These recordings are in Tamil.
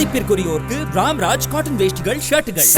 மதிப்பிற்குரியோருக்கு ராம்ராஜ் காட்டன் வேஷ்டிகள் ஷர்ட்டுகள்.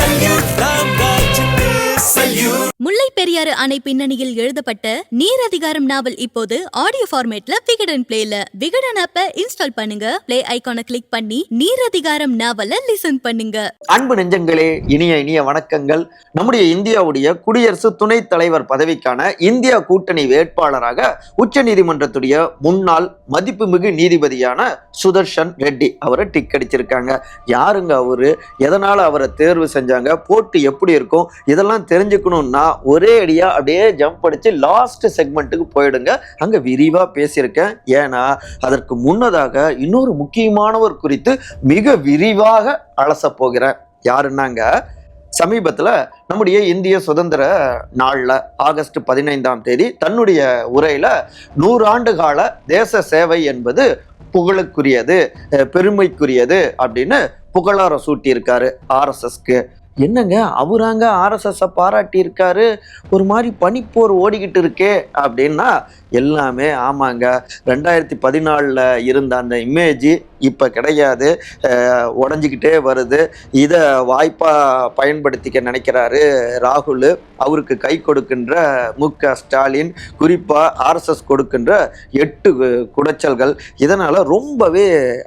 முல்லை பெரியாறு அணை பின்னணியில் எழுதப்பட்ட நீர் அதிகாரம் நாவல் இப்போது ஆடியோ ஃபார்மேட்ல விகடன் பிளேல விகடன் ஆப்ப இன்ஸ்டால் பண்ணுங்க. பிளே ஐகானை கிளிக் பண்ணி நீர் அதிகாரம் நாவல லிசன் பண்ணுங்க. அன்பு நெஞ்சங்களே இனிய இனிய வணக்கங்கள். நம்முடைய இந்தியாவுடைய குடியரசு துணைத் தலைவர் பதவிக்கான இந்தியா கூட்டணி வேட்பாளராக உச்ச நீதிமன்றத்துடைய முன்னாள் மதிப்புமிகு நீதிபதியான சுதர்ஷன் ரெட்டி அவரை டிக் அடிச்சிருக்காங்க. யாருங்க அவரு? எதனால அவரை தேர்வு செஞ்சாங்க? போட்டு எப்படி இருக்கும்? இதெல்லாம் தெரிஞ்சுக்கணும்னா ஒரே அடியா அப்படியே ஜம்ப் அடிச்சு லாஸ்ட் செக்மெண்ட்டுக்கு போயிடுங்க. அங்க விரிவா பேசியிருக்கேன். ஏன்னா அதற்கு முன்னதாக இன்னொரு முக்கியமானவர் குறித்து மிக விரிவாக அலச போகிறேன். யாருன்னாங்க? சமீபத்தில் நம்முடைய இந்திய சுதந்திர நாளில் ஆகஸ்ட் பதினைந்தாம் தேதி தன்னுடைய உரையில நூறாண்டு கால தேச சேவை என்பது புகழுக்குரியது பெருமைக்குரியது அப்படின்னு புகழார சூட்டியிருக்காரு ஆர்எஸ்எஸ்க்கு. என்னங்க அவராங்க ஆர்எஸ்எஸ்ஸை பாராட்டியிருக்காரு? ஒரு மாதிரி பனிப்போர் ஓடிக்கிட்டு இருக்கே அப்படின்னா எல்லாமே ஆமாங்க. ரெண்டாயிரத்தி பதினாலில் இருந்த அந்த இமேஜ் இப்போ கிடையாது. உடஞ்சிக்கிட்டே வருது. இதை வாய்ப்பாக பயன்படுத்திக்க நினைக்கிறாரு ராகுல். அவருக்கு கை கொடுக்கின்ற மு க ஸ்டாலின் குறிப்பாக ஆர்எஸ்எஸ் கொடுக்கின்ற எட்டு குடைச்சல்கள். இதனால் ரொம்பவே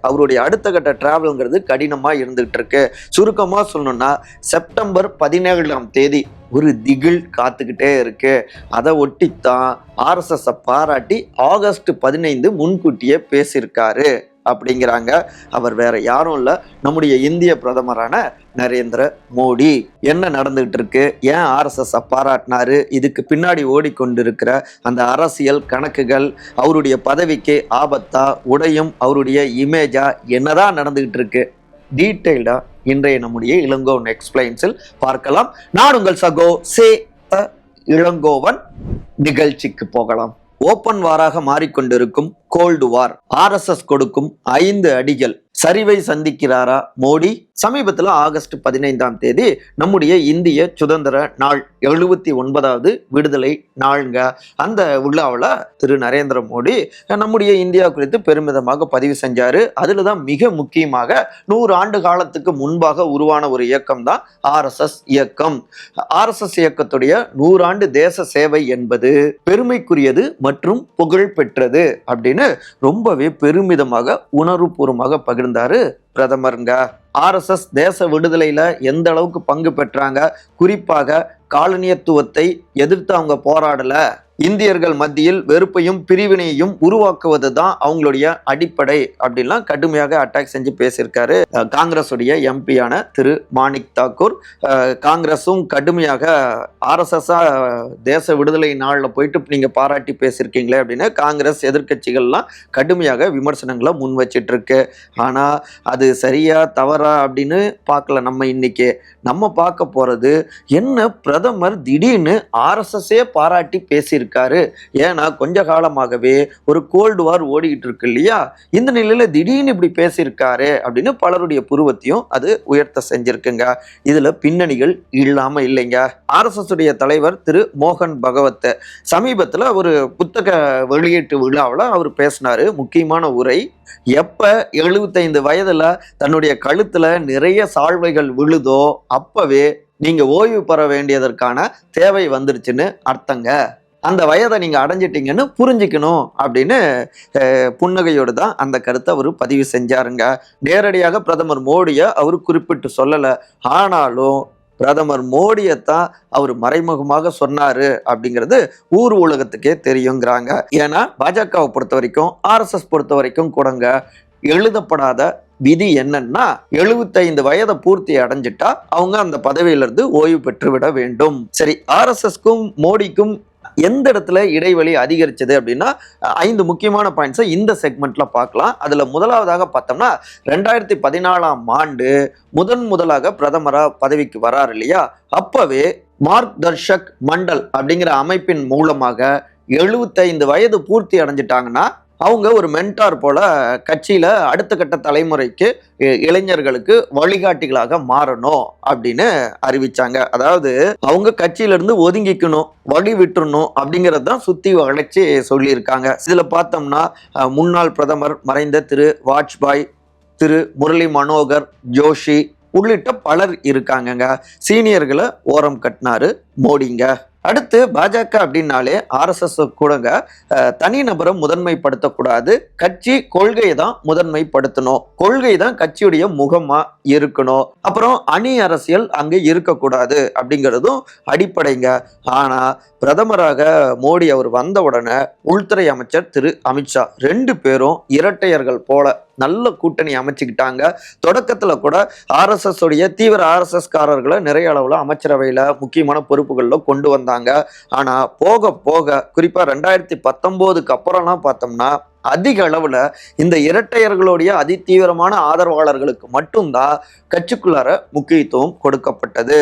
அவருடைய அடுத்த கட்ட டிராவலுங்கிறது கடினமாக இருந்துகிட்டு இருக்கு. சுருக்கமாக சொல்லணும்னா செப்டம்பர் பதினேழாம் தேதி ஒரு திகில் காத்துக்கிட்டே இருக்கு. அதை ஒட்டித்தான் ஆர்எஸ்எஸ்ஸை பாராட்டி ஆகஸ்ட் பதினைந்து முன்கூட்டியே பேசியிருக்காரு அப்படிங்கிறாங்க. அவர் வேற யாரும் இல்லை. நம்முடைய இந்திய பிரதமரான நரேந்திர மோடி. என்ன நடந்துகிட்டு இருக்கு? ஏன் ஆர்எஸ்எஸ் பாராட்டினாரு? இதுக்கு பின்னாடி ஓடிக்கொண்டிருக்கிற அந்த அரசியல் கணக்குகள் அவருடைய பதவிக்கு ஆபத்தா உடையும் அவருடைய இமேஜா என்னதான் நடந்துகிட்டு இருக்கு? டீட்டெயில்டா இன்றைய நம்முடைய இளங்கோவன் எக்ஸ்பிளைன்ஸில் பார்க்கலாம். நான் உங்கள் சகோ சே இளங்கோவன். நிகழ்ச்சிக்கு போகலாம். ஓப்பன் வாராக மாறிக்கொண்டிருக்கும் கோல்டு வார் ஆர்எஸ்எஸ் கொடுக்கும் ஐந்து அடிகள். சரிவை சந்திக்கிறாரா மோடி? சமீபத்தில் ஆகஸ்ட் பதினைந்தாம் தேதி நம்முடைய இந்திய சுதந்திர நாள் எழுபத்தி ஒன்பதாவது விடுதலை நாளுங்க. அந்த விழாவில் திரு நரேந்திர மோடி நம்முடைய இந்தியா குறித்து பெருமிதமாக பதிவு செஞ்சாரு. அதில் தான் மிக முக்கியமாக நூறு ஆண்டு காலத்துக்கு முன்பாக உருவான ஒரு இயக்கம் தான் ஆர்எஸ்எஸ் இயக்கம். ஆர்எஸ்எஸ் இயக்கத்துடைய நூறாண்டு தேச சேவை என்பது பெருமைக்குரியது மற்றும் புகழ் பெற்றது அப்படின்னு ரொம்பவே பெருமிதமாக உணர்வுபூர்வமாக பகிர்ந்தாரு பிரதமருங்க. ஆர்எஸ்எஸ் தேச விடுதலையில எந்த அளவுக்கு பங்கு பெற்றாங்க? குறிப்பாக காலனியத்துவத்தை எதிர்த்து அவங்க போராடல. இந்தியர்கள் மத்தியில் வெறுப்பையும் பிரிவினையையும் உருவாக்குவது தான் அவங்களுடைய அடிப்படை அப்படின்லாம் கடுமையாக அட்டாக் செஞ்சு பேசியிருக்காரு. காங்கிரஸுடைய எம்பியான திரு மாணிக் தாக்கூர். காங்கிரஸும் கடுமையாக ஆர்எஸ்எஸ்ஸா தேச விடுதலை நாளில் போயிட்டு நீங்கள் பாராட்டி பேசியிருக்கீங்களே அப்படின்னு காங்கிரஸ் எதிர்க்கட்சிகள்லாம் கடுமையாக விமர்சனங்களை முன் வச்சிட்டு இருக்கு அது சரியா தவறா அப்படின்னு பார்க்கல நம்ம இன்னைக்கு. நம்ம பார்க்க போகிறது என்ன பிரதமர் திடீர்னு ஆர்எஸ்எஸ்ஸே பாராட்டி இருக்காரு. ஏன்னா கொஞ்ச காலமாகவே ஒரு கோல்டு வார் ஓடிக்கிட்டு இருக்கு இல்லையா? இந்த நிலையில திடீர்னு இப்படி பேசியிருக்காரு அப்படின்னு பலருடைய புருவத்தையும் அது உயர்த்த செஞ்சிருக்குங்க. இதுல பின்னணிகள் இல்லாம இல்லைங்க. ஆர்எஸ்எஸ் உடைய தலைவர் திரு மோகன் பகவத் சமீபத்துல ஒரு புத்தக வெளியீட்டு விழாவில் அவர் பேசினாரு. முக்கியமான உரை எப்ப எழுபத்தைந்து வயதுல தன்னுடைய கழுத்துல நிறைய சால்வைகள் விழுதோ அப்பவே நீங்க ஓய்வு பெற வேண்டியதற்கான தேவை வந்துருச்சுன்னு அர்த்தங்க. அந்த வயதை நீங்கள் அடைஞ்சிட்டீங்கன்னு புரிஞ்சுக்கணும் அப்படின்னு புன்னகையோடு தான் அந்த கருத்தை அவர் பதிவு செஞ்சாருங்க. நேரடியாக பிரதமர் மோடியை அவர் குறிப்பிட்டு சொல்லலை. ஆனாலும் பிரதமர் மோடியைத்தான் அவர் மறைமுகமாக சொன்னார் அப்படிங்கிறது ஊர் உலகத்துக்கே தெரியுங்கிறாங்க. ஏன்னா பாஜகவை பொறுத்த வரைக்கும் ஆர்எஸ்எஸ் பொறுத்த வரைக்கும் கூடங்க எழுதப்படாத விதி என்னன்னா எழுபத்தைந்து வயதை பூர்த்தி அடைஞ்சிட்டா அவங்க அந்த பதவியிலிருந்து ஓய்வு பெற்று விட வேண்டும். சரி ஆர்எஸ்எஸ்க்கும் மோடிக்கும் எந்த இடத்துல இடைவெளி அதிகரிச்சது அப்படின்னா ஐந்து முக்கியமான பாயிண்ட்ஸை இந்த செக்மெண்ட்ல பார்க்கலாம். அதுல முதலாவதாக பார்த்தோம்னா ரெண்டாயிரத்தி பதினாலாம் ஆண்டு முதன் முதலாக பிரதமராக பதவிக்கு வராரு இல்லையா? அப்பவே மார்க் தர்ஷக் மண்டல் அப்படிங்கிற அமைப்பின் மூலமாக எழுபத்தைந்து வயது பூர்த்தி அடைஞ்சிட்டாங்கன்னா அவங்க ஒரு மென்டார் போல கட்சியில அடுத்த கட்ட தலைமுறைக்கு இ- இளைஞர்களுக்கு வழிகாட்டிகளாக மாறணும் அப்படின்னு அறிவிச்சாங்க. அதாவது அவங்க கட்சியில இருந்து ஒதுங்கிக்கணும் வழி விட்டுறணும் அப்படிங்கறது தான் சுத்தி வளைச்சு சொல்லியிருக்காங்க. இதுல பார்த்தோம்னா முன்னாள் பிரதமர் மறைந்த திரு வாஜ்பாய் திரு முரளி மனோகர் ஜோஷி உள்ளிட்ட பலர் இருக்காங்கங்க. சீனியர்களை ஓரம் கட்டினாரு மோடிங்க. அடுத்து பாஜக அப்படின்னாலே ஆர்எஸ்எஸ் கூடங்க தனி நபரை முதன்மைப்படுத்தக்கூடாது. கட்சி கொள்கையை தான் முதன்மைப்படுத்தணும். கொள்கை தான் கட்சியுடைய முகமா இருக்கணும். அப்புறம் அணி அரசியல் அங்கே இருக்கக்கூடாது அப்படிங்கிறதும் அடிப்படைங்க. ஆனா பிரதமராக மோடி அவர் வந்த உடனே உள்துறை அமைச்சர் திரு அமித்ஷா ரெண்டு பேரும் இரட்டையர்கள் போல நல்ல கூட்டணி அமைச்சுக்கிட்டாங்க. தொடக்கத்தில் கூட ஆர்எஸ்எஸ் உடைய தீவிர ஆர்எஸ்எஸ் காரர்களை நிறைய அளவில் அமைச்சரவையில் முக்கியமான பொறுப்புகளில் கொண்டு வந்தாங்க. ஆனால் போக போக குறிப்பாக ரெண்டாயிரத்தி பத்தொம்போதுக்கு அப்புறம்லாம் பார்த்தோம்னா அதிக அளவில் இந்த இரட்டையர்களுடைய அதிதீவிரமான ஆதரவாளர்களுக்கு மட்டும்தான் கட்சிக்குள்ளார முக்கியத்துவம் கொடுக்கப்பட்டது.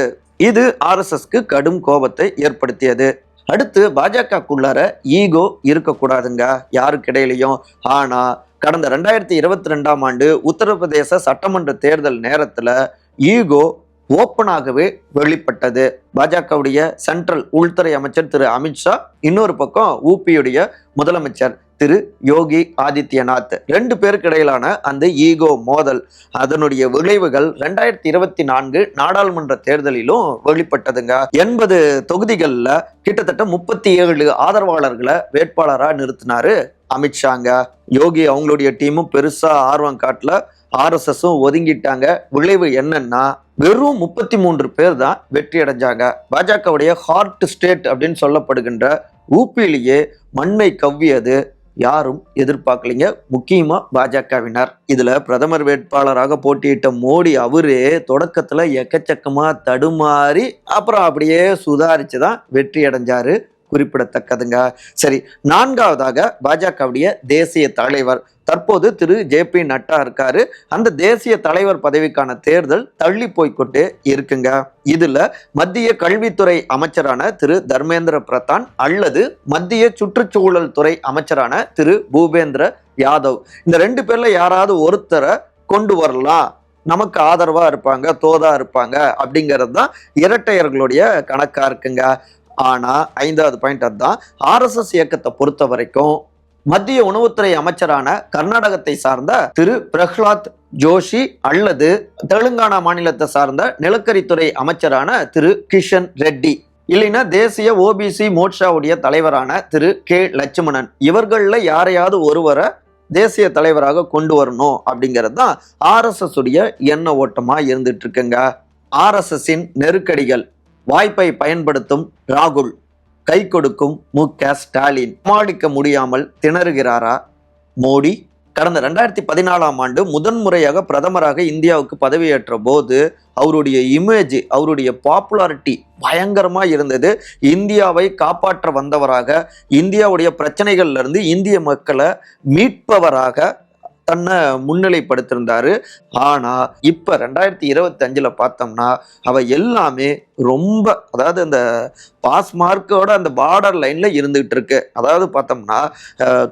இது ஆர்எஸ்எஸ்க்கு கடும் கோபத்தை ஏற்படுத்தியது. அடுத்து பாஜகக்குள்ளார ஈகோ இருக்கக்கூடாதுங்க. யாருக்கு இடையிலையும் ஆனால் கடந்த ரெண்டாயிரத்தி இருபத்தி ரெண்டாம் ஆண்டு உத்தரப்பிரதேச சட்டமன்ற தேர்தல் நேரத்தில் ஈகோ ஓப்பனாகவே வெளிப்பட்டது. பாஜகவுடைய சென்ட்ரல் உள்துறை அமைச்சர் திரு அமித்ஷா இன்னொரு பக்கம் ஊபியுடைய முதலமைச்சர் திரு யோகி ஆதித்யநாத். ரெண்டு பேருக்கு இடையிலான அந்த ஈகோ மோதல் அதனுடைய விளைவுகள் ரெண்டாயிரத்தி இருபத்தி நான்கு நாடாளுமன்ற தேர்தலிலும் வெளிப்பட்டதுங்க. எண்பது தொகுதிகளில் கிட்டத்தட்ட முப்பத்தி ஏழு ஆதரவாளர்களை வேட்பாளராக நிறுத்தினாரு அமித்ஷாங்க யோகி அவங்களுடைய டீமும் பெருசா ஆர்வம் காட்டல. ஆர்எஸ்எஸும் ஒதுங்கிட்டாங்க. விளைவு என்னன்னா வெறும் முப்பத்தி மூன்று பேர் தான் வெற்றி அடைஞ்சாங்க. பாஜகவுடைய ஹார்ட் ஸ்டேட் அப்படின்னு சொல்லப்படுகின்ற ஊப்பிலேயே மண்மை கவ்வியது. யாரும் எதிர்பார்க்கலைங்க. முக்கியமா பாஜகவினர். இதுல பிரதமர் வேட்பாளராக போட்டியிட்ட மோடி அவரே தொடக்கத்துல எக்கச்சக்கமா தடுமாறி அப்புறம் அப்படியே சுதாரிச்சு தான் வெற்றி அடைஞ்சாரு. குறிப்பிடத்தக்கதுங்க. சரி நான்காவதாக பாஜகவுடைய தேசிய தலைவர். தற்போது திரு. ஜே. பி. நட்டா இருக்காரு. அந்த தேசிய தலைவர் பதவிக்கான தேர்தல் தள்ளி போய்க்கொண்டே இருக்குங்க. இதுல மத்திய கல்வித்துறை அமைச்சரான திரு. தர்மேந்திர பிரதான் அல்லது மத்திய சுற்றுச்சூழல் துறை அமைச்சரான திரு. பூபேந்திர யாதவ். இந்த ரெண்டு பேர்ல யாராவது ஒருத்தரை கொண்டு வரலாம் நமக்கு ஆதரவா இருப்பாங்க தோதா இருப்பாங்க அப்படிங்கிறது தான் இரட்டையர்களுடைய கணக்கா இருக்குங்க. ஆனால் ஐந்தாவது பாயிண்ட் அதுதான். ஆர்எஸ்எஸ் இயக்கத்தை பொறுத்த வரைக்கும் மத்திய உணவுத்துறை அமைச்சரான கர்நாடகத்தை சார்ந்த திரு பிரஹ்லாத் ஜோஷி அல்லது தெலுங்கானா மாநிலத்தை சார்ந்த நிலக்கரித்துறை அமைச்சரான திரு கிஷன் ரெட்டி இல்லைன்னா தேசிய ஓபிசி மோட்சாவுடைய தலைவரான திரு கே லட்சுமணன். இவர்களில் யாரையாவது ஒருவரை தேசிய தலைவராக கொண்டு வரணும் அப்படிங்கிறது தான் ஆர்எஸ்எஸ் உடைய எண்ண ஓட்டமாக இருந்துட்டு இருக்குங்க. ஆர்எஸ்எஸ்ஸின் நெருக்கடிகள். வாய்ப்பை பயன்படுத்தும் ராகுல் கை கொடுக்கும் மு. க. ஸ்டாலின் சமாளிக்க முடியாமல் திணறுகிறாரா மோடி? கடந்த ரெண்டாயிரத்தி பதினாலாம் ஆண்டு முதன்முறையாக பிரதமராக இந்தியாவுக்கு பதவியேற்ற போது அவருடைய இமேஜ் அவருடைய பாப்புலாரிட்டி பயங்கரமாக இருந்தது. இந்தியாவை காப்பாற்ற வந்தவராக இந்தியாவுடைய பிரச்சனைகள்லேருந்து இந்திய மக்களை மீட்பவராக தன்னை முன்னிலைப்படுத்திருந்தாரு. ஆனா இப்ப ரெண்டாயிரத்தி இருபத்தி அஞ்சுல பார்த்தோம்னா அவ எல்லாமே ரொம்ப அதாவது அந்த பாஸ் மார்க்கோட அந்த பார்டர் லைன்ல இருந்துகிட்டு இருக்கு. அதாவது பார்த்தோம்னா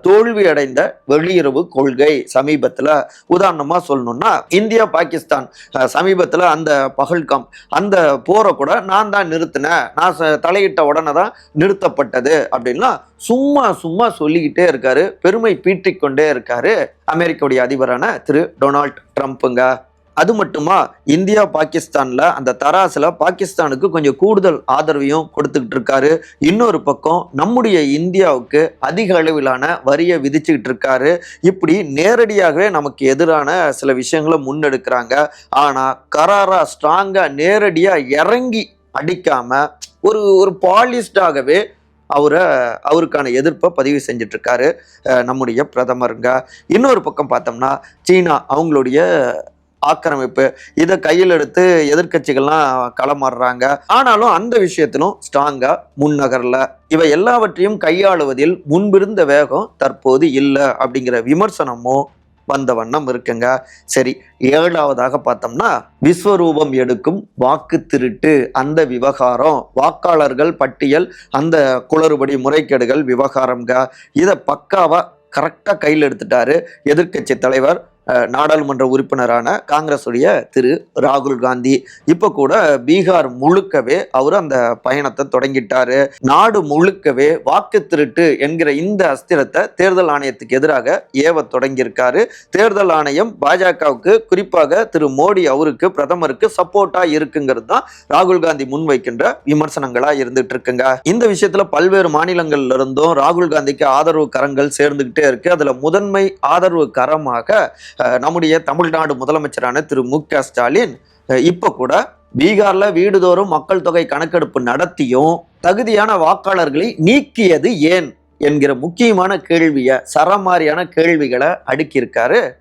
தோல்வி அடைந்த வெளியுறவு கொள்கை சமீபத்துல உதாரணமா சொல்லணும்னா இந்தியா பாகிஸ்தான் சமீபத்துல அந்த பகல்காம் அந்த போரை கூட நான் தான் நிறுத்தினேன். நான் தலையிட்ட உடனே தான் நிறுத்தப்பட்டது அப்படின்லாம் சும்மா சும்மா சொல்லிக்கிட்டே இருக்காரு. பெருமை பீட்டிக்கொண்டே இருக்காரு. அமெரிக்காவுடைய அதிபரான திரு டொனால்ட் ட்ரம்ப்புங்க. அது மட்டுமா இந்தியா பாகிஸ்தானில் அந்த தராசில் பாகிஸ்தானுக்கு கொஞ்சம் கூடுதல் ஆதரவையும் கொடுத்துக்கிட்டு இருக்காரு. இன்னொரு பக்கம் நம்முடைய இந்தியாவுக்கு அதிக அளவிலான வரியை விதிச்சுக்கிட்டு இருக்காரு. இப்படி நேரடியாகவே நமக்கு எதிரான சில விஷயங்களை முன்னெடுக்கிறாங்க. ஆனால் கராரா ஸ்ட்ராங்காக நேரடியாக இறங்கி அடிக்காமல் ஒரு ஒரு பாலிஸ்டாகவே அவரை அவருக்கான எதிர்ப்பை பதிவு செஞ்சிட்ருக்காரு நம்முடைய பிரதமருங்க. இன்னொரு பக்கம் பார்த்தோம்னா சீனா அவங்களுடைய ஆக்கிரமிப்பு இதை கையில் எடுத்து எதிர்க்கட்சிகள்லாம் களமாடுறாங்க. ஆனாலும் அந்த விஷயத்திலும் ஸ்ட்ராங்காக முன்னகரில். இவை எல்லாவற்றையும் கையாளுவதில் முன்பிருந்த வேகம் தற்போது இல்லை அப்படிங்கிற விமர்சனமும் வந்த வண்ணம் இருக்குங்க. சரி ஏழாவதாக பார்த்தோம்னா விஸ்வரூபம் எடுக்கும் வாக்கு திருட்டு அந்த விவகாரம் வாக்காளர்கள் பட்டியல் அந்த குளறுபடி முறைகேடுகள் விவகாரம்ங்க. இதை பக்காவாக கரெக்டாக கையில் எடுத்துட்டாரு எதிர்க்கட்சி தலைவர் நாடாளுமன்ற உறுப்பினரான காங்கிரஸுடைய திரு ராகுல் காந்தி. இப்போ கூட பீகார் முழுக்கவே அவர் அந்த பயணத்தை தொடங்கிட்டாரு. நாடு முழுக்கவே வாக்கு திருட்டு என்கிற இந்த அஸ்திரத்தை தேர்தல் ஆணையத்துக்கு எதிராக ஏவ தொடங்கியிருக்காரு. தேர்தல் ஆணையம் பாஜகவுக்கு குறிப்பாக திரு மோடி அவருக்கு பிரதமருக்கு சப்போர்ட்டா இருக்குங்கிறது தான் ராகுல் காந்தி முன்வைக்கின்ற விமர்சனங்களா இருந்துட்டு இருக்குங்க இந்த விஷயத்துல பல்வேறு மாநிலங்கள்ல இருந்தும் ராகுல் காந்திக்கு ஆதரவு கரங்கள் சேர்ந்துகிட்டே இருக்கு. அதுல முதன்மை ஆதரவு கரமாக நம்முடைய தமிழ்நாடு முதலமைச்சரான திரு மு க ஸ்டாலின் இப்போ கூட பீகார்ல வீடுதோறும் மக்கள் தொகை கணக்கெடுப்பு நடத்தியும் தகுதியான வாக்காளர்களை நீக்கியது ஏன் என்கிற முக்கியமான கேள்வியை சரமாரியான கேள்விகளை அடுக்கியிருக்காரு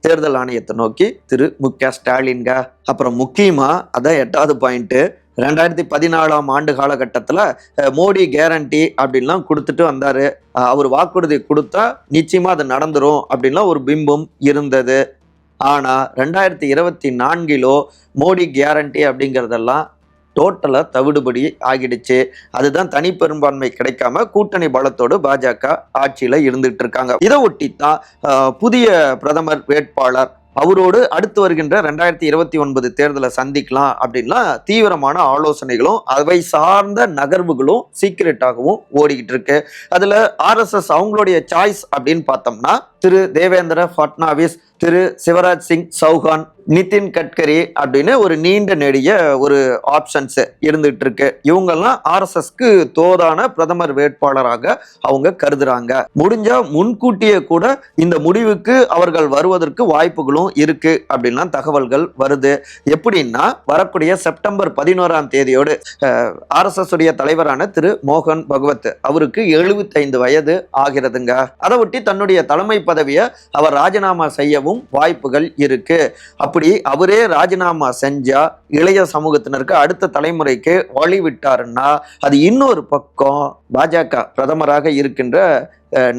தேர்தல் ஆணையத்தை நோக்கி திரு மு க ஸ்டாலின்க. அப்புறம் முக்கியமாக அதான் எட்டாவது பாயிண்ட்டு ரெண்டாயிரத்தி பதினாலாம் ஆண்டு காலகட்டத்தில் மோடி கேரண்டி அப்படின்லாம் கொடுத்துட்டு வந்தார். அவர் வாக்குறுதி கொடுத்தா நிச்சயமாக அது நடந்துரும் அப்படின்லாம் ஒரு பிம்பம் இருந்தது. ஆனால் ரெண்டாயிரத்தி இருபத்தி நான்கிலோ மோடி கேரண்டி அப்படிங்கிறதெல்லாம் டோட்டலாக தவிடுபடி ஆகிடுச்சு. அதுதான் தனி பெரும்பான்மை கிடைக்காம கூட்டணி பலத்தோடு பாஜக ஆட்சியில் இருந்துகிட்டு இருக்காங்க. இதை ஒட்டி தான் புதிய பிரதமர் வேட்பாளர் அவரோடு அடுத்து வருகின்ற ரெண்டாயிரத்தி இருபத்தி ஒன்பது தேர்தலை சந்திக்கலாம் அப்படின்லாம் தீவிரமான ஆலோசனைகளும் அவை சார்ந்த நகர்வுகளும் சீக்கிரட்டாகவும் ஓடிக்கிட்டு இருக்கு. அதுல ஆர்எஸ்எஸ் அவங்களுடைய சாய்ஸ் அப்படின்னு பார்த்தோம்னா திரு தேவேந்திர ஃபட்னாவிஸ் திரு சிவராஜ் சிங் சௌஹான் நிதின் கட்கரி அப்படின்னு ஒரு நீண்ட நெடிய ஒரு ஆப்ஷன்ஸ் இருந்துட்டு இருக்கு இவங்கெல்லாம் ஆர்எஸ்எஸ்க்கு தோதான பிரதமர் வேட்பாளராக அவங்க கருதுறாங்க. முடிஞ்சா முன்கூட்டியே கூட இந்த முடிவுக்கு அவர்கள் வருவதற்கு வாய்ப்புகளும் இருக்கு அப்படின்லாம் தகவல்கள் வருது. எப்படின்னா வரக்கூடிய செப்டம்பர் பதினோராம் தேதியோடு ஆர்எஸ்எஸ் உடைய தலைவரான திரு மோகன் பகவத் அவருக்கு 75 வயது ஆகிறதுங்க. அதை ஒட்டி தன்னுடைய தலைமை பதவியை அவர் ராஜினாமா செய்யவும் வாய்ப்புகள் இருக்கு. அப்படி அவரே ராஜினாமா செஞ்சா இளைய சமூகத்தினருக்கு அடுத்த தலைமுறைக்கு வழி விட்டாருன்னா அது இன்னொரு பக்கம் பாஜக பிரதமராக இருக்கின்ற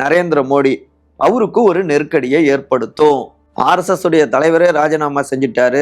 நரேந்திர மோடி அவருக்கு ஒரு நெருக்கடியை ஏற்படுத்தும். ஆர்எஸ்எஸ் உடைய தலைவரே ராஜினாமா செஞ்சுட்டாரு.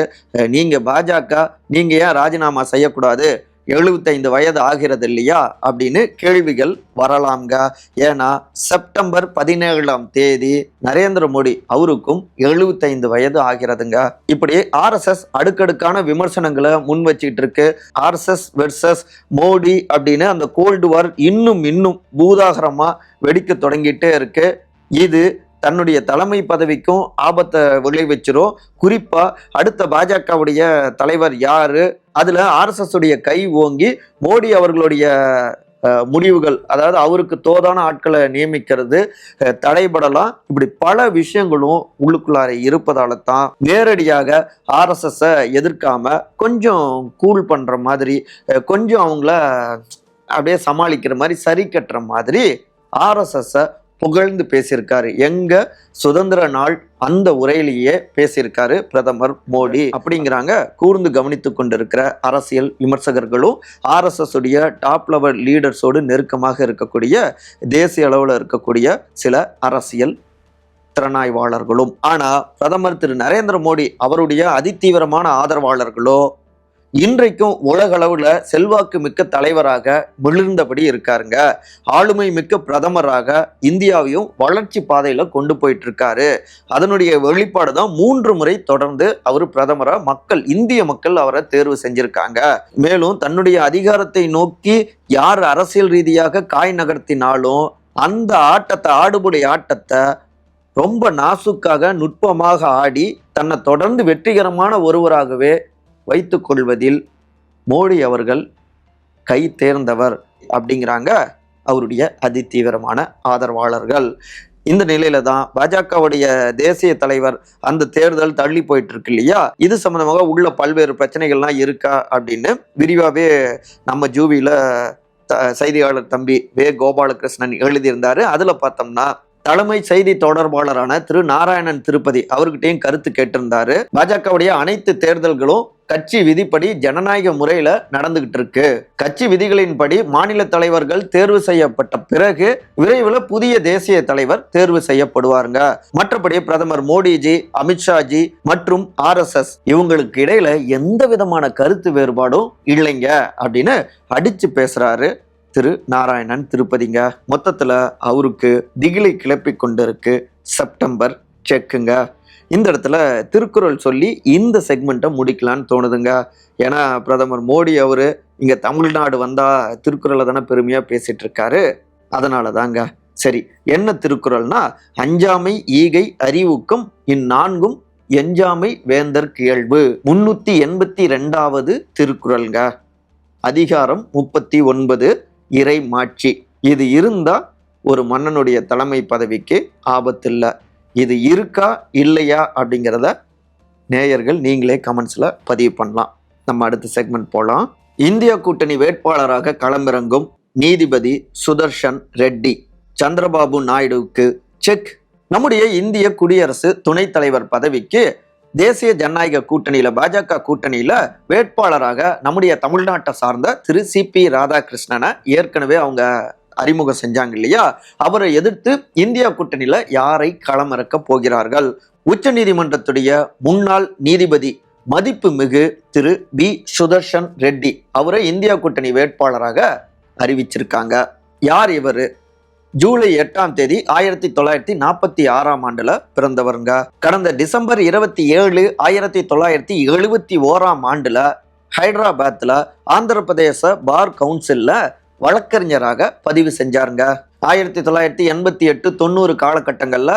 நீங்க பாஜக நீங்க ஏன் ராஜினாமா செய்யக்கூடாது? எழுபத்தைந்து வயது ஆகிறது இல்லையா அப்படின்னு கேள்விகள் வரலாம்ங்க. ஏன்னா செப்டம்பர் பதினேழாம் தேதி நரேந்திர மோடி அவருக்கும் எழுபத்தைந்து வயது ஆகிறதுங்க. இப்படி ஆர்எஸ்எஸ் அடுக்கடுக்கான விமர்சனங்களை முன் வச்சுக்கிட்டு இருக்கு ஆர்எஸ்எஸ் வெர்சஸ் மோடி அப்படின்னு அந்த கோல்டு வார் இன்னும் இன்னும் பூதாகரமாக வெடிக்க தொடங்கிட்டே இருக்கு. இது தன்னுடைய தலைமை பதவிக்கும் ஆபத்தை விளைவிச்சிரும். குறிப்பாக அடுத்த பாஜகவுடைய தலைவர் யாரு? அதுல ஆர்எஸ்எஸ் உடைய கை ஓங்கி மோடி அவர்களுடைய முடிவுகள் அதாவது அவருக்கு தோதான ஆட்களை நியமிக்கிறது தடைபடலாம். இப்படி பல விஷயங்களும் உள்ளுக்குள்ளார இருப்பதால தான் நேரடியாக ஆர்எஸ்எஸ்ஸை எதிர்க்காம கொஞ்சம் கூல் பண்ற மாதிரி கொஞ்சம் அவங்கள அப்படியே சமாளிக்கிற மாதிரி சரி கட்டுற மாதிரி ஆர்எஸ்எஸ்ஸை புகழ்ந்து பேசியிருக்காரு. எங்க சுதந்திர நாள் அந்த உரையிலேயே பேசியிருக்காரு பிரதமர் மோடி. அப்படிங்கிறாங்க கூர்ந்து கவனித்து கொண்டிருக்கிற அரசியல் விமர்சகர்களும் ஆர்எஸ்எஸ் உடைய டாப் லெவல் லீடர்ஸோடு நெருக்கமாக இருக்கக்கூடிய தேசிய அளவில் இருக்கக்கூடிய சில அரசியல் திறனாய்வாளர்களும். ஆனா பிரதமர் திரு நரேந்திர மோடி அவருடைய அதிதீவிரமான ஆதரவாளர்களோ இன்றைக்கும் உலக செல்வாக்கு மிக்க தலைவராக மிளிர்ந்தபடி இருக்காருங்க. ஆளுமை மிக்க பிரதமராக இந்தியாவையும் வளர்ச்சி பாதையில் கொண்டு போயிட்டு இருக்காரு அதனுடைய வெளிப்பாடு தான் மூன்று முறை தொடர்ந்து அவர் பிரதமராக மக்கள் இந்திய மக்கள் அவரை தேர்வு செஞ்சிருக்காங்க. மேலும் தன்னுடைய அதிகாரத்தை நோக்கி யார் அரசியல் ரீதியாக காய் நகர்த்தினாலும் அந்த ஆட்டத்தை ஆடுபுடி ஆட்டத்தை ரொம்ப நாசுக்காக நுட்பமாக ஆடி தன்னை தொடர்ந்து வெற்றிகரமான ஒருவராகவே வைத்துக் கொள்வதில் மோடி அவர்கள் கை தேர்ந்தவர் அப்படிங்கிறாங்க அவருடைய அதிதீவிரமான ஆதரவாளர்கள். இந்த நிலையில தான் பாஜகவுடைய தேசிய தலைவர் அந்த தேர்தல் தள்ளி போயிட்டு இருக்கு இல்லையா? இது சம்பந்தமாக உள்ள பல்வேறு பிரச்சனைகள்லாம் இருக்கா அப்படின்னு விரிவாகவே நம்ம ஜூவியில் த- செய்தியாளர் தம்பி வே. கோபாலகிருஷ்ணன் எழுதியிருந்தாரு. அதில் பார்த்தோம்னா தலைமை செய்தி தொடர்பாளரான திரு நாராயணன் திருப்பதி அவர்கிட்டையும் கருத்து கேட்டிருந்தாரு. பாஜகவுடைய அனைத்து தேர்தல்களும் கட்சி விதிப்படி ஜனநாயக முறையில நடந்துகிட்டு இருக்கு. கட்சி விதிகளின்படி மாநில தலைவர்கள் தேர்வு செய்யப்பட்ட பிறகு விரைவில் புதிய தேசிய தலைவர் தேர்வு செய்யப்படுவாருங்க. மற்றபடி பிரதமர் மோடிஜி அமித்ஷாஜி மற்றும் ஆர்எஸ்எஸ் இவங்களுக்கு இடையில எந்த விதமான கருத்து வேறுபாடும் இல்லைங்க அப்படின்னு அடிச்சு பேசுறாரு. திரு நாராயணன் திருப்பதிங்க. மொத்தத்தில் அவருக்கு திகிலை கிளப்பி கொண்டிருக்கு செப்டம்பர் செக்குங்க. இந்த இடத்துல திருக்குறள் சொல்லி இந்த செக்மெண்ட்டை முடிக்கலான்னு தோணுதுங்க. ஏன்னா பிரதமர் மோடி அவர் இங்கே தமிழ்நாடு வந்தால் திருக்குறளை தானே பெருமையாக பேசிகிட்டு இருக்காரு. அதனால தாங்க சரி என்ன திருக்குறள்னா அஞ்சாமை ஈகை அறிவுக்கும் இந்நான்கும் எஞ்சாமை வேந்தர் கியல்பு முன்னூற்றி எண்பத்தி ரெண்டாவது திருக்குறள்ங்க. அதிகாரம் முப்பத்தி ஒன்பது இறை மாட்சி இது இருந்தா ஒரு மன்னனுடைய தலைமை பதவிக்கு ஆபத்தில்லை. இது இருக்கா இல்லையா அப்படிங்கிறத நேயர்கள் நீங்களே கமெண்ட்ஸில் பதிவு பண்ணலாம். நம்ம அடுத்த செக்மெண்ட் போகலாம் இந்திய கூட்டணி வேட்பாளராக களமிறங்கும் நீதிபதி சுதர்ஷன் ரெட்டி. சந்திரபாபு நாயுடுவுக்கு செக். நம்முடைய இந்திய குடியரசு துணைத் தலைவர் பதவிக்கு தேசிய ஜனநாயக கூட்டணியில பாஜக கூட்டணியில வேட்பாளராக நம்முடைய தமிழ்நாட்டை சார்ந்த திரு சி பி ராதாகிருஷ்ணனை ஏற்கனவே அவங்க அறிமுகம் செஞ்சாங்க இல்லையா? அவரை எதிர்த்து இந்தியா கூட்டணியில யாரை களமிறக்க போகிறார்கள்? உச்சநீதிமன்றத்துடைய முன்னாள் நீதிபதி மதிப்பு மிகு திரு பி சுதர்ஷன் ரெட்டி அவரை இந்தியா கூட்டணி வேட்பாளராக அறிவிச்சிருக்காங்க. யார் இவர்? ஜூலை எட்டாம் தேதி ஆயிரத்தி தொள்ளாயிரத்தி நாற்பத்தி ஆறாம் ஆண்டுல பிறந்தவருங்க. கடந்த டிசம்பர் இருபத்தி ஏழு ஆயிரத்தி தொள்ளாயிரத்தி எழுபத்தி ஓராம் ஆண்டுல ஹைதராபாத்ல ஆந்திர பிரதேச பார் கவுன்சில்ல வழக்கறிஞராக பதிவு செஞ்சாருங்க. ஆயிரத்தி தொள்ளாயிரத்தி எண்பத்தி எட்டு தொண்ணூறு காலகட்டங்களில்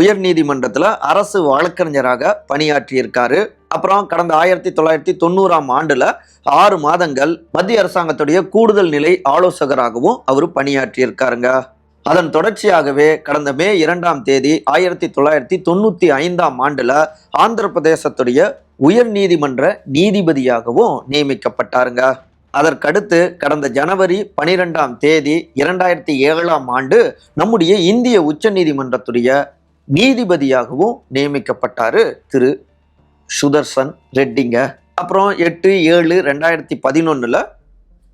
உயர் நீதிமன்றத்தில் அரசு வழக்கறிஞராக பணியாற்றியிருக்காரு. அப்புறம் கடந்த ஆயிரத்தி தொள்ளாயிரத்தி தொண்ணூறாம் ஆண்டுல ஆறு மாதங்கள் மத்திய அரசாங்கத்துடைய கூடுதல் நிலை ஆலோசகராகவும் அவர் பணியாற்றியிருக்காருங்க. அதன் தொடர்ச்சியாகவே கடந்த மே இரண்டாம் தேதி ஆயிரத்தி தொள்ளாயிரத்தி தொண்ணூத்தி ஐந்தாம் ஆண்டுல ஆந்திர பிரதேசத்துடைய உயர் நீதிமன்ற நீதிபதியாகவும் நியமிக்கப்பட்டாருங்க. அதற்கடுத்து கடந்த ஜனவரி பனிரெண்டாம் தேதி இரண்டாயிரத்தி ஏழாம் ஆண்டு நம்முடைய இந்திய உச்ச நீதிமன்றத்துடைய நீதிபதியாகவும் நியமிக்கப்பட்டாரு திரு சுதர்சன் ரெட்டிங்க. அப்புறம் எட்டு ஏழு ரெண்டாயிரத்தி பதினொன்னுல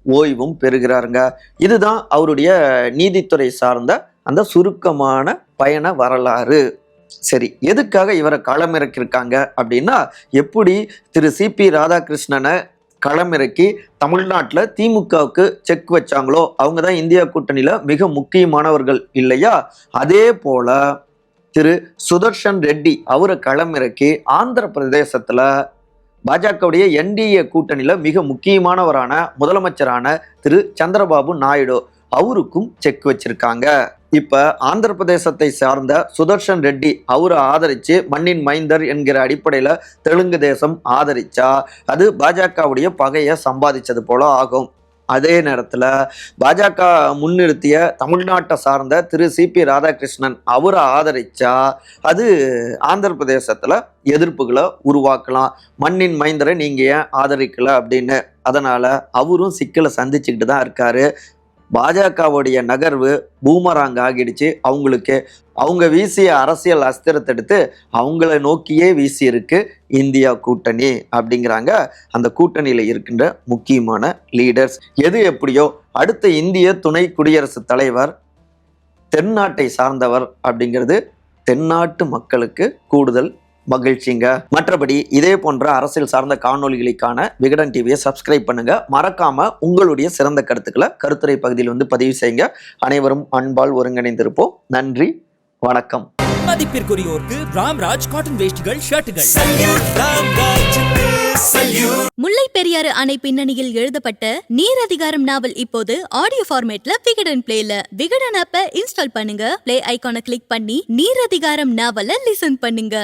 ஓய்வும் பெறுகிறாருங்க. இதுதான் அவருடைய நீதித்துறை சார்ந்த அந்த சுருக்கமான பயண வரலாறு. சரி எதுக்காக இவரை களமிறக்கியிருக்காங்க அப்படின்னா எப்படி திரு சிபி ராதாகிருஷ்ணனை களமிறக்கி தமிழ்நாட்டில் திமுகவுக்கு செக் வச்சாங்களோ அவங்க தான் இந்தியா கூட்டணியில் மிக முக்கியமானவர்கள் இல்லையா? அதே போல திரு சுதர்ஷன் ரெட்டி அவரை களமிறக்கி ஆந்திர பிரதேசத்தில் பாஜகவுடைய என்டிஏ கூட்டணியில் மிக முக்கியமானவரான முதலமைச்சரான திரு சந்திரபாபு நாயுடு அவருக்கும் செக் வச்சிருக்காங்க. இப்ப ஆந்திர பிரதேசத்தை சார்ந்த சுதர்ஷன் ரெட்டி அவரை ஆதரிச்சு மண்ணின் மைந்தர் என்கிற அடிப்படையில தெலுங்கு தேசம் ஆதரிச்சா அது பாஜகவுடைய பகையை சம்பாதிச்சது போல ஆகும். அதே நேரத்தில் பாஜக முன்னிறுத்திய தமிழ்நாட்டை சார்ந்த திரு சிபி ராதாகிருஷ்ணன் அவரை ஆதரிச்சா அது ஆந்திர பிரதேசத்தில் எதிர்ப்புகளை உருவாக்கலாம். மண்ணின் மைந்தரை நீங்கள் ஏன் ஆதரிக்கல அப்படின்னு. அதனால் அவரும் சிக்கலை சந்திச்சுக்கிட்டு தான் இருக்காரு. பாஜகவுடைய நகர்வு பூமராங் ஆகிடுச்சு. அவங்களுக்கு அவங்க வீசிய அரசியல் அஸ்திரத்தை எடுத்து அவங்கள நோக்கியே வீசி இருக்கு இந்தியா கூட்டணி அப்படிங்கிறாங்க. அந்த கூட்டணியில் இருக்கின்ற முக்கியமான லீடர்ஸ் எது எப்படியோ அடுத்த இந்திய துணை குடியரசுத் தலைவர் தென்னாட்டை சார்ந்தவர் அப்படிங்கிறது தென்னாட்டு மக்களுக்கு கூடுதல் மகிழ்ச்சிங்க. மற்றபடி இதே போன்ற அரசியல் சார்ந்த காணொளிகளுக்கான விகடன் டிவியை சப்ஸ்கிரைப் பண்ணுங்க. மறக்காம உங்களுடைய சிறந்த கருத்துக்களை கருத்துரை பகுதியில் வந்து பதிவு செய்யுங்க. அனைவரும் அன்பால் ஒருங்கிணைந்திருப்போம். நன்றி வணக்கம். மதிப்பிற்குரியோருக்கு ராம்ராஜ் காட்டன் வேஷ்டிகள் ஷர்ட்டுகள். முல்லை பெரியாறு அணை பின்னணியில் எழுதப்பட்ட நீரதிகாரம் நாவல் இப்போது ஆடியோ ஃபார்மேட்ல விகடன் பிளேல விகடன் ஆப்ப இன்ஸ்டால் பண்ணுங்க. பிளே ஐகானை கிளிக் பண்ணி நீரதிகாரம் நாவலை லிசன் பண்ணுங்க.